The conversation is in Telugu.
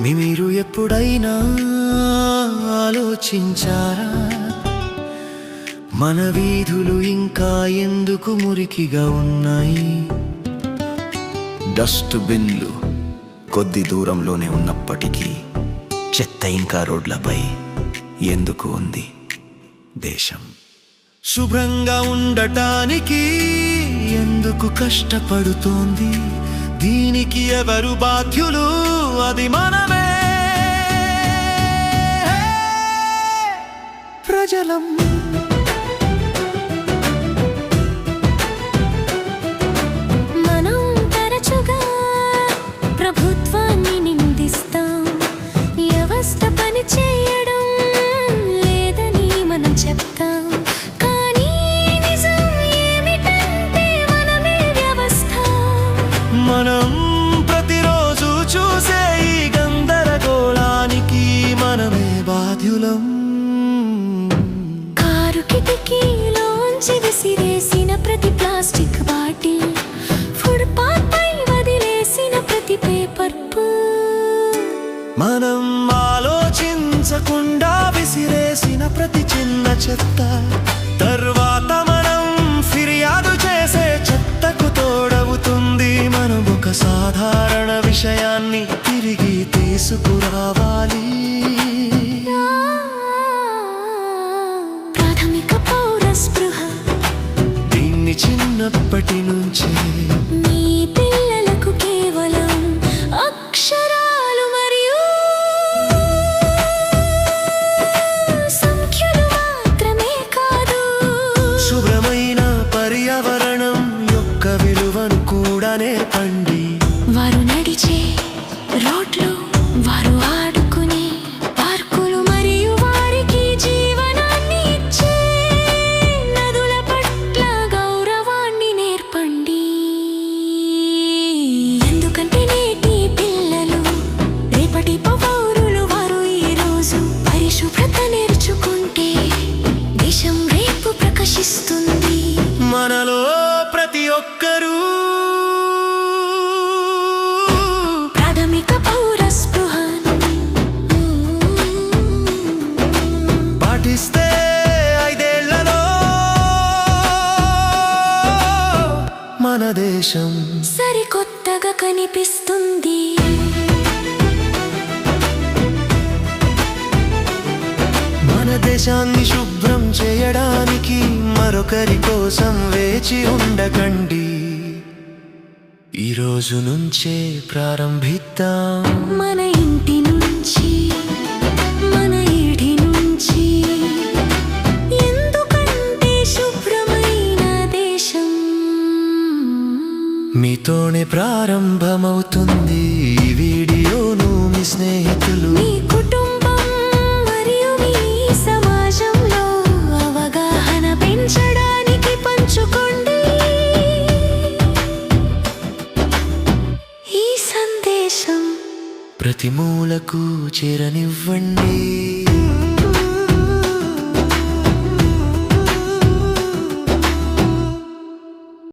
మీరు ఎప్పుడైనా ఆలోచించారా? మన వీధులు ఇంకా ఎందుకు మురికిగా ఉన్నాయి? డస్ట్ బిన్లు కొద్ది దూరంలోనే ఉన్నప్పటికీ చెత్త ఇంకా రోడ్లపై ఎందుకు ఉంది దేశం? శుభ్రంగా ఉండటానికి ఎందుకు కష్టపడుతోంది? దీనికి ఎవరు బాధ్యులు? అది మనమే. ప్రజలం బాధ్యులం కారు కిటికీలోంచి విసిరేసిన ప్రతి ప్లాస్టిక్ బాటిల్ ఫుట్పాత్ పై వదిలేసిన ప్రతి పేపర్ మనం ఆలోచించకుండా విసిరేసిన ప్రతి చిన్న చెత్త తర్వాత మనం ఫిర్యాదు చేసే చెత్తకు తోడవుతుంది మనం ఒక సాధారణ విషయాన్ని తిరిగి తీసుకురావాలి. చిన్నప్పటి నుంచే. మీ పిల్లలకు కేవలం అక్షరాలు మరియు సంఖ్యలు మాత్రమే కాదు. శుభ్రమైన పర్యావరణం యొక్క విలువను కూడా నేర్పండి వారు నడిచే రోడ్లు పరిశుభ్రత నేర్చుకుంటే దేశం రేపు ప్రకాశిస్తుంది. మనలో ప్రతి ఒక్కరూ ప్రాథమిక పౌర స్పృహను పాటిస్తే ఐదేళ్ళలో మన దేశం సరికొత్తగా కనిపిస్తుంది. దేశాన్ని శుభ్రం చేయడానికి మరొకరి కోసం వేచి ఉండకండి. ఈ రోజు నుంచే ప్రారంభిద్దాం. మన ఇంటి నుంచి మన ఈడి నుంచి. ఎందుకంటే శుభ్రమైన దేశం? మీతోనే ప్రారంభమవుతుంది ఈ వీడియోను మీ స్నేహితులు. ప్రతి మూలకు చేరనివ్వండి.